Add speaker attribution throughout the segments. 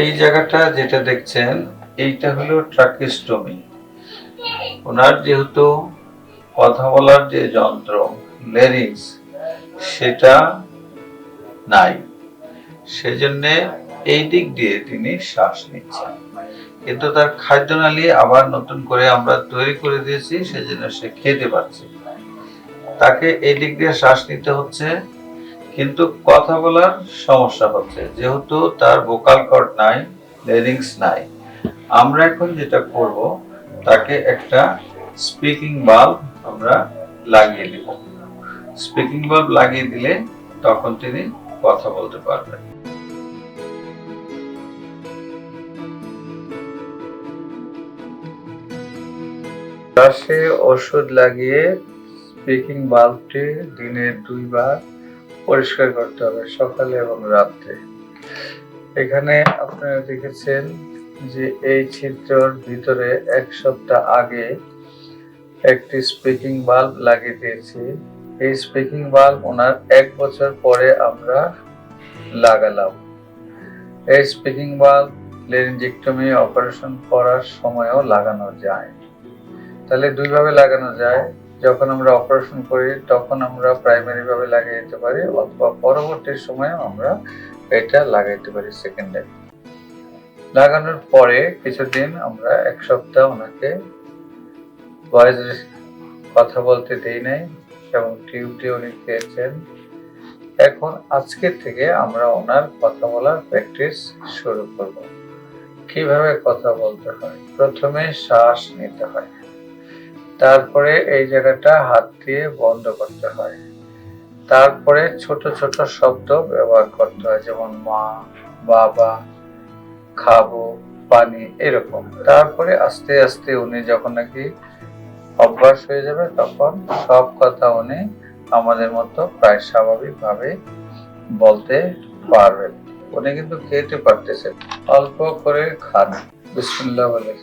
Speaker 1: এই জায়গাটা যেটা দেখছেন, এইটা হলো ট্রাকিস্টমি ওনার যেহেতু কথা বলার যে যন্ত্র, লেরিংস, সেটা নাই। সেজন্য এই দিক দিয়ে তিনি শ্বাস নিচ্ছেন। কিন্তু তার খাদ্যনালী আবার নতুন করে আমরা তৈরি করে দিয়েছি, সেজন্য সে খেতে পারছে তাকে এই দিক দিয়ে শ্বাস নিতে হচ্ছে কিন্তু কথা বলার সমস্যা হচ্ছে, যেহেতু তার ভোকাল কর্ড নাই লেরিংস নাই। আমরা এখন যেটা করব, তাকে একটা স্পিকিং বাল্ব আমরা লাগিয়ে দিব। স্পিকিং বাল্ব লাগিয়ে দিলে তখন তিনি কথা বলতে পারবেন। শ্বাসে ওষুধ লাগিয়ে স্পিকিং বাল্বটি দিনে দুইবার পরিষ্কার করতে হবে সকালে এবং রাত্রে। এখানে আপনারা দেখেছেন যে এই ছিদ্রর ভিতরে এক সপ্তাহ আগে একটি স্পিকিং বাল্ব লাগিয়ে দিয়েছি। এই স্পিকিং বাল্ব ওনার এক বছর পরে আমরা লাগালাম। এই স্পিকিং বাল্ব লেরিঞ্জেক্টমি অপারেশন করার সময়ও লাগানো যায়। তাহলে দুইভাবে লাগানো যায়। যখন আমরা অপারেশন করি, তখন আমরা প্রাইমারিভাবে লাগিয়ে দিতে পারি, অথবা পরবর্তী সময়ে আমরা এটা লাগাইতে পারি সেকেন্ডারি লাগানোর পরে কিছুদিন আমরা এক সপ্তাহ ওনাকে ভয়েস কথা বলতে দেই নাই, এবং টিউবটি উনি খেয়েছেন এখন আজকে থেকে আমরা ওনার কথা বলার প্র্যাকটিস শুরু করব। কীভাবে কথা বলতে হয়? প্রথমে শ্বাস নিতে হয়। তারপরে এই জায়গাটা হাত দিয়ে বন্ধ করতে হয়। তারপরে ছোট ছোট শব্দ ব্যবহার করতে হয়, যেমন মা, বাবা, খাব, পানি, এরকম। তারপরে আস্তে আস্তে উনি যখন নাকি অভ্যাস হয়ে যাবে, তখন সব কথা উনি আমাদের মতো প্রায় স্বাভাবিকভাবে বলতে পারবেন। উনি কিন্তু খেতে পারতেছেন। অল্প করে খান। বিসমুল্লাহ বলে।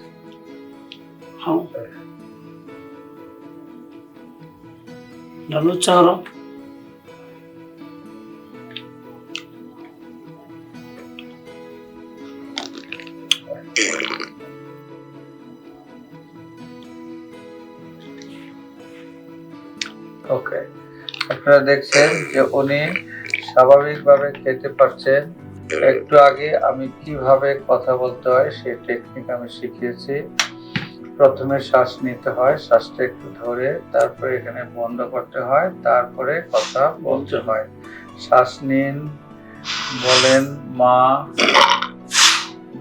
Speaker 2: জানো চারো
Speaker 1: ওকে আপনারা দেখছেন যে উনি স্বাভাবিকভাবে খেতে পারছেন। একটু আগে আমি কীভাবে কথা বলতে হয় সেই টেকনিক আমি শিখিয়েছি। প্রথমে শ্বাস নিতে হয়, শ্বাসটা একটু ধরে তারপরে এখানে বন্ধ করতে হয়, তারপরে কথা বলতে হয়। শ্বাস নিন, বলেন মা,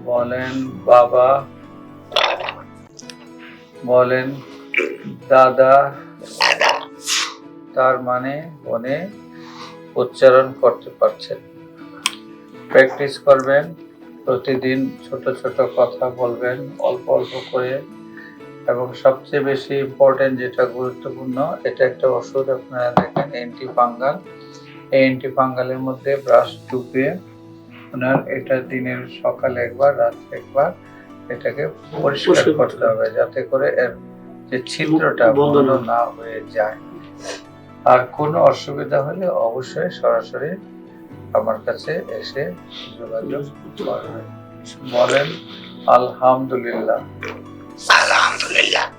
Speaker 1: বলেন বাবা, বলেন দাদা, তার মানে উনি উচ্চারণ করতে পারছেন। প্র্যাকটিস করবেন, প্রতিদিন ছোট ছোট কথা বলবেন, অল্প অল্প করে এবং সবচেয়ে বেশি ইম্পর্টেন্ট যেটা গুরুত্বপূর্ণ এটা একটা ওষুধ আপনারা দেখেন অ্যান্টি ফাঙ্গাল এই অ্যান্টি ফাঙ্গালের মধ্যে ব্রাশ টুপে ওনার এটা দিনের সকালে একবার রাত্রে একবার এটাকে পরিষ্কার
Speaker 2: করতে
Speaker 1: হবে যাতে করে এর যে ছিদ্রটা
Speaker 2: বন্ধ না
Speaker 1: না হয়ে যায়। আর কোনো অসুবিধা হলে অবশ্যই সরাসরি আমার কাছে এসে যোগাযোগ করবেন বলেন আলহামদুলিল্লাহ।
Speaker 3: சொல்லிடலாம்